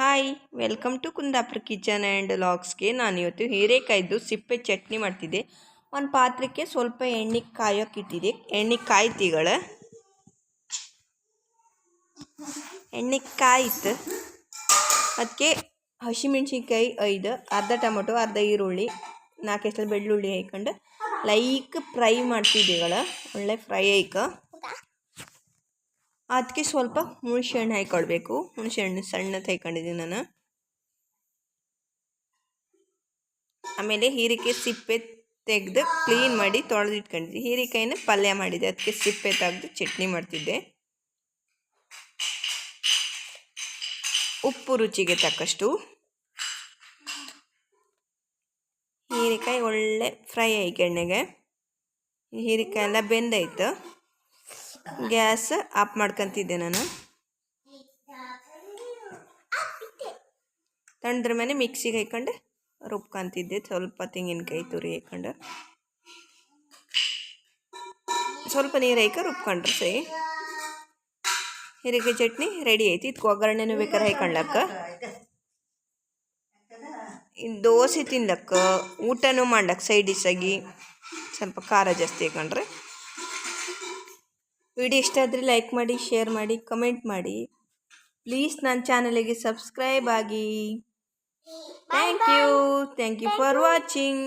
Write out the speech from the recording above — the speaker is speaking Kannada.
Hi welcome to Kundapura kitchen and ಲಾಗ್ಸ್ಗೆ ನಾನು ಇವತ್ತು ಹೀರೆಕಾಯ್ದು ಸಿಪ್ಪೆ ಚಟ್ನಿ ಮಾಡ್ತಿದ್ದೆ. ಒಂದು ಪಾತ್ರೆಗೆ ಸ್ವಲ್ಪ ಎಣ್ಣೆ ಕಾಯೋಕೆ ಇಟ್ಟಿದ್ದೆ ಎಣ್ಣೆ ಕಾಯ್ತಿಗಳ? ಎಣ್ಣೆ ಕಾಯಿತು. ಅದಕ್ಕೆ ಹಸಿಮೆಣ್ಸಿನ್ಕಾಯಿ ಐದು, ಅರ್ಧ ಟೊಮೊಟೊ, ಅರ್ಧ ಈರುಳ್ಳಿ ನಾಲ್ಕು ಹೆಸರು ಬೆಳ್ಳುಳ್ಳಿ ಹಾಕೊಂಡು ಲೈಕ್ ಫ್ರೈ ಮಾಡ್ತಿದ್ದೀಗಳ? ಒಳ್ಳೆ ಫ್ರೈ ಐಕ. ಅದಕ್ಕೆ ಸ್ವಲ್ಪ ಹುಣಸೆ ಹಣ್ಣು ಹಾಕ್ಕೊಳ್ಬೇಕು ಹುಣಸೆ ಹಣ್ಣು ಸಣ್ಣದು ನಾನು. ಆಮೇಲೆ ಹೀರೆಕಾಯಿ ಸಿಪ್ಪೆ ತೆಗೆದು ಕ್ಲೀನ್ ಮಾಡಿ ತೊಳೆದು ಇಟ್ಕೊಂಡಿದ್ದೆ ಹೀರೆಕಾಯಿನ ಪಲ್ಯ ಮಾಡಿದ್ದೆ ಅದಕ್ಕೆ ಸಿಪ್ಪೆ ತೆಗೆದು ಚಟ್ನಿ ಮಾಡ್ತಿದ್ದೆ. ಉಪ್ಪು ರುಚಿಗೆ ತಕ್ಕಷ್ಟು. ಹೀರೆಕಾಯಿ ಒಳ್ಳೆ ಫ್ರೈ ಆಯ್ಕೆ ಎಣ್ಣೆಗೆ. ಹೀರೆಕಾಯಿ ಎಲ್ಲ ಬೆಂದಾಯ್ತು. ಗ್ಯಾಸ್ ಆಫ್ ಮಾಡ್ಕೊತಿದ್ದೆ ನಾನು. ತಣ್ಣದ್ರ ಮೇಲೆ ಮಿಕ್ಸಿಗೆ ಹಾಕೊಂಡು ರುಬ್ಕೊಂತಿದ್ದೆ. ಸ್ವಲ್ಪ ತೆಂಗಿನಕಾಯಿ ತುರಿ ಹಾಕೊಂಡು ಸ್ವಲ್ಪ ನೀರು ಹಾಕಿ ರುಬ್ಕೊಂಡ್ರೆ, ಸರಿ? ಹೀರೆಕಾಯಿ ಚಟ್ನಿ ರೆಡಿ ಐತಿ ಇದಕ್ಕೆ ಒಗ್ಗರಣೆನೂ ಬೇಕಾದ್ರೆ ಇನ್ನು ದೋಸೆ ತಿನ್ಲಕ್ಕ, ಊಟನೂ ಮಾಡ್ಲಕ್ಕ, ಸೈಡ್ ಡಿಶ್ ಆಗಿ. ಸ್ವಲ್ಪ ಖಾರ ಜಾಸ್ತಿ ಹಾಕೊಂಡ್ರೆ ವಿಡಿಯೋ ಇಷ್ಟ ಆದರೆ ಲೈಕ್ ಮಾಡಿ ಶೇರ್ ಮಾಡಿ ಕಮೆಂಟ್ ಮಾಡಿ. ಪ್ಲೀಸ್ ನನ್ನ ಚಾನಲಿಗೆ ಸಬ್ಸ್ಕ್ರೈಬ್ ಆಗಿ. Thank you thank you for watching